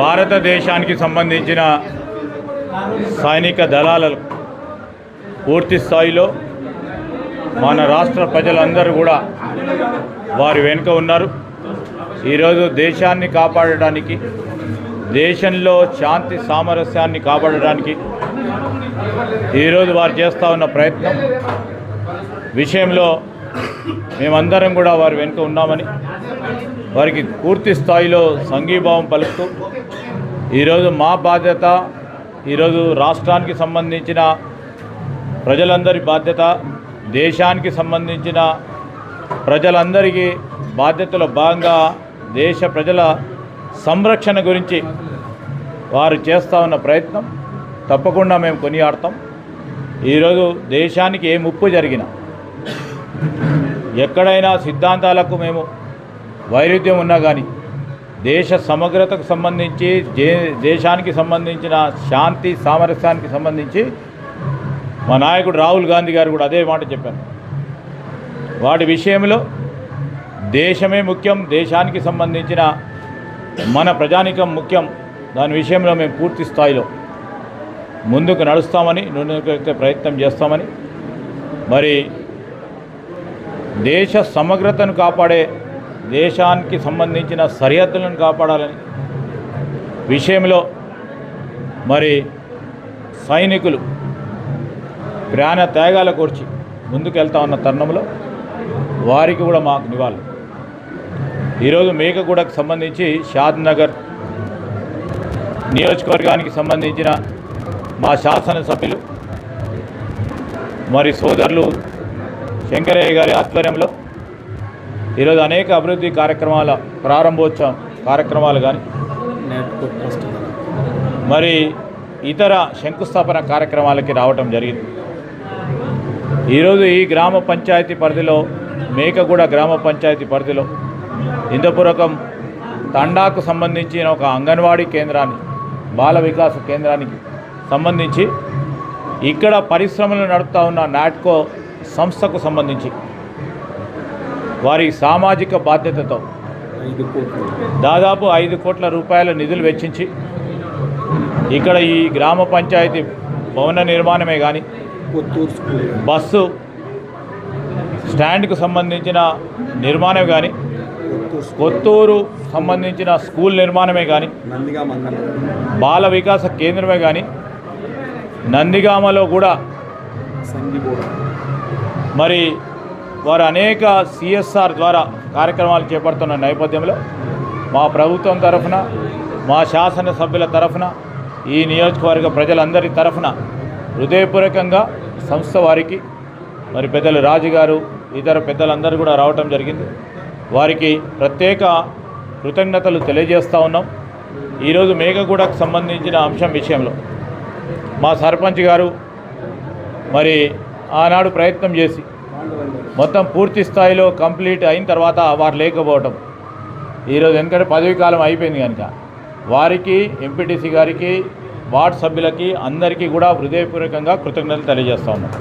భారతదేశానికి సంబంధించిన సైనిక దళాలకు పూర్తి స్థాయిలో మన రాష్ట్ర ప్రజలందరూ కూడా వారి వెనుక ఉన్నారు. ఈరోజు దేశాన్ని కాపాడడానికి దేశంలో శాంతి సామరస్యాన్ని కాపాడడానికి ఈరోజు వారు చేస్తూ ఉన్న ప్రయత్నం విషయంలో మేమందరం కూడా వారి వెనుక ఉన్నామని వారికి పూర్తి స్థాయిలో సంఘీభావం పలుకుతూ ఈరోజు మా బాధ్యత ఈరోజు రాష్ట్రానికి సంబంధించిన ప్రజలందరి బాధ్యత దేశానికి సంబంధించిన ప్రజలందరికీ బాధ్యతలో భాగంగా దేశ ప్రజల సంరక్షణ గురించి వారు చేస్తూ ఉన్న ప్రయత్నం తప్పకుండా మేము కొనియాడతాం. ఈరోజు దేశానికి ఏ ముప్పు జరిగినా ఎక్కడైనా సిద్ధాంతాలకు మేము వైరుధ్యం ఉన్నా కానీ దేశ సమగ్రతకు సంబంధించి దే దేశానికి సంబంధించిన శాంతి సామరస్యానికి సంబంధించి మా నాయకుడు రాహుల్ గాంధీ గారు కూడా అదే మాట చెప్పారు. వాటి విషయంలో దేశమే ముఖ్యం దేశానికి సంబంధించిన మన ప్రజానికం ముఖ్యం దాని విషయంలో మేము పూర్తి స్థాయిలో ముందుకు నడుస్తామని నుండి ప్రయత్నం చేస్తామని మరి దేశ సమగ్రతను కాపాడే దేశానికి సంబంధించిన సరిహద్దులను కాపాడాలని విషయంలో మరి సైనికులు ప్రాణ త్యాగాల కూర్చి ముందుకెళ్తా ఉన్న తరుణంలో వారికి కూడా మాకు నివాళులు. ఈరోజు మేకగూడకు సంబంధించి షాద్ నగర్ నియోజకవర్గానికి సంబంధించిన మా శాసనసభ్యులు మరి సోదరులు శంకరయ్య గారి ఆధ్వర్యంలో ఈరోజు అనేక అభివృద్ధి కార్యక్రమాల ప్రారంభోత్సవం కార్యక్రమాలు కానీ మరి ఇతర శంకుస్థాపన కార్యక్రమాలకి రావటం జరిగింది. ఈరోజు ఈ గ్రామ పంచాయతీ పరిధిలో మేకగూడ గ్రామ పంచాయతీ పరిధిలో ఇందపురకం తండాకు సంబంధించిన ఒక అంగన్వాడీ కేంద్రాన్ని బాల వికాస కేంద్రానికి సంబంధించి ఇక్కడ పరిశ్రమలు నడుపుతా ఉన్న నాట్కో సంస్థకు సంబంధించి వారి సామాజిక బాధ్యతతో దాదాపు ఐదు కోట్ల రూపాయల నిధులు వెచ్చించి ఇక్కడ ఈ గ్రామ పంచాయతీ భవన నిర్మాణమే కానీ బస్సు స్టాండ్కు సంబంధించిన నిర్మాణం కానీ కొత్తూరు సంబంధించిన స్కూల్ నిర్మాణమే కానీ బాల వికాస కేంద్రమే కానీ నందిగామలో కూడా మరి వారు అనేక సిఎస్ఆర్ ద్వారా కార్యక్రమాలు చేపడుతున్న నేపథ్యంలో మా ప్రభుత్వం తరఫున మా శాసనసభ్యుల తరఫున ఈ నియోజకవర్గ ప్రజలందరి తరఫున హృదయపూర్వకంగా సంస్థ వారికి మరి పెద్దలు రాజుగారు ఇతర పెద్దలందరూ కూడా రావటం జరిగింది. వారికి ప్రత్యేక కృతజ్ఞతలు తెలియజేస్తూ ఉన్నాం. ఈరోజు మేఘగూడకు సంబంధించిన అంశం విషయంలో మా సర్పంచ్ గారు మరి ఆనాడు ప్రయత్నం చేసి మొత్తం పూర్తి స్థాయిలో కంప్లీట్ అయిన తర్వాత వారు లేకపోవటం. ఈరోజు ఎందుకంటే పదవీ కాలం అయిపోయింది కనుక. వారికి ఎంపీటీసీ గారికి వార్డు సభ్యులకి అందరికీ కూడా హృదయపూర్వకంగా కృతజ్ఞతలు తెలియజేస్తా ఉన్నాం.